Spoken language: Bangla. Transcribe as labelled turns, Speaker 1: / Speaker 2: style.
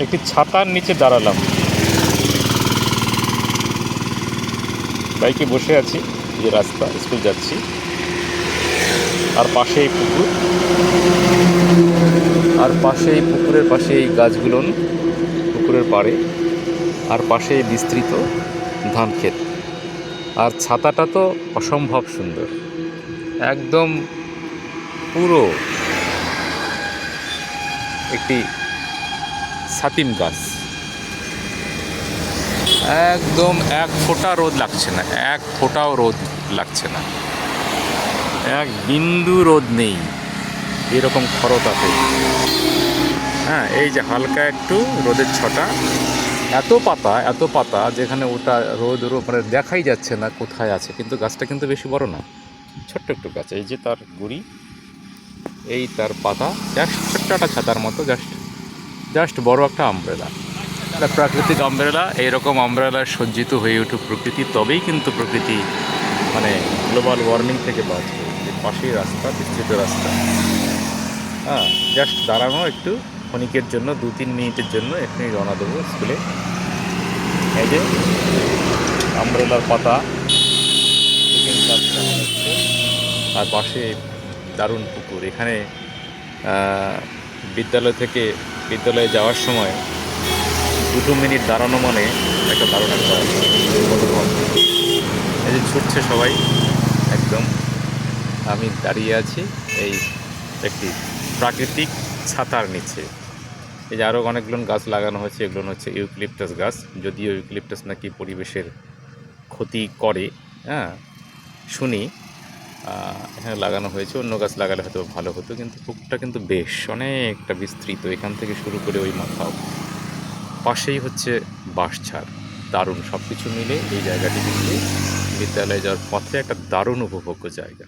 Speaker 1: একটি ছাতার নিচে দাঁড়ালাম। বাইকে বসে আছি, যে রাস্তা, স্কুল যাচ্ছি। আর পাশে এই পুকুর। আর পাশে এই পুকুরের পাশে এই গাছগুলো, পুকুরের পাড়ে। আর পাশে বিস্তৃত ধান ক্ষেত। আর ছাতাটা তো অসম্ভব সুন্দর। একদম পুরো একটি সাতিম গাছ। একদম এক ফোঁটা রোদ লাগছে না, এক ফোঁটাও রোদ লাগছে না। এক বিন্দু রোদ নেই, এরকম খরতাপে হ্যাঁ এই যে হালকা একটু রোদের ছটা। এত পাতা এত পাতা যেখানে ওটা রোদ মানে দেখাই যাচ্ছে না কোথায় আছে, কিন্তু গাছটা কিন্তু বেশি বড় না। ছোট্ট একটু গাছ, এই যে তার গুড়ি, এই তার পাতা, জাস্ট ছোট্ট একটা ছাতার মতো জাস্ট জাস্ট বড় একটা আমব্রেলা একটা প্রাকৃতিক আমব্রেলা এইরকম আমব্রেলা সজ্জিত হয়ে উঠুক প্রকৃতি, তবেই কিন্তু প্রকৃতি মানে গ্লোবাল ওয়ার্মিং থেকে বাঁচবে। যে পাশেই রাস্তা, বিস্তৃত রাস্তা। হ্যাঁ জাস্ট দাঁড়ানো একটু, ক্ষণিকের জন্য দু তিন মিনিটের জন্য এখানেই রওনা দেবো স্কুলে। এই যে আমব্রেলার পাতা। আর পাশে দারুণ পুকুর। এখানে বিদ্যালয় থেকে বিদ্যালয়ে যাওয়ার সময় দুটো মিনিট দাঁড়ানো মানে একটা দারুণ একটা এই যে ছুটছে সবাই, একদম। আমি দাঁড়িয়ে আছি এই একটি প্রাকৃতিক ছাতার নিচে। এই যে আরও অনেকগুলো গাছ লাগানো হয়েছে, এগুলো হচ্ছে ইউক্লিপটাস গাছ। যদিও ইউক্লিপটাস নাকি পরিবেশের ক্ষতি করে হ্যাঁ শুনি। এখানে লাগানো হয়েছে। অন্য গাছ লাগালে হয়তো ভালো হতো, কিন্তু পুকুরটা কিন্তু বেশ অনেকটা বিস্তৃত। এখান থেকে শুরু করে ওই মাথাও। পাশেই হচ্ছে বাঁশঝাড়, দারুণ। সব কিছু মিলে এই জায়গাটি কিন্তু বিদ্যালয়ে যাওয়ার পথে একটা দারুণ উপভোগ্য জায়গা।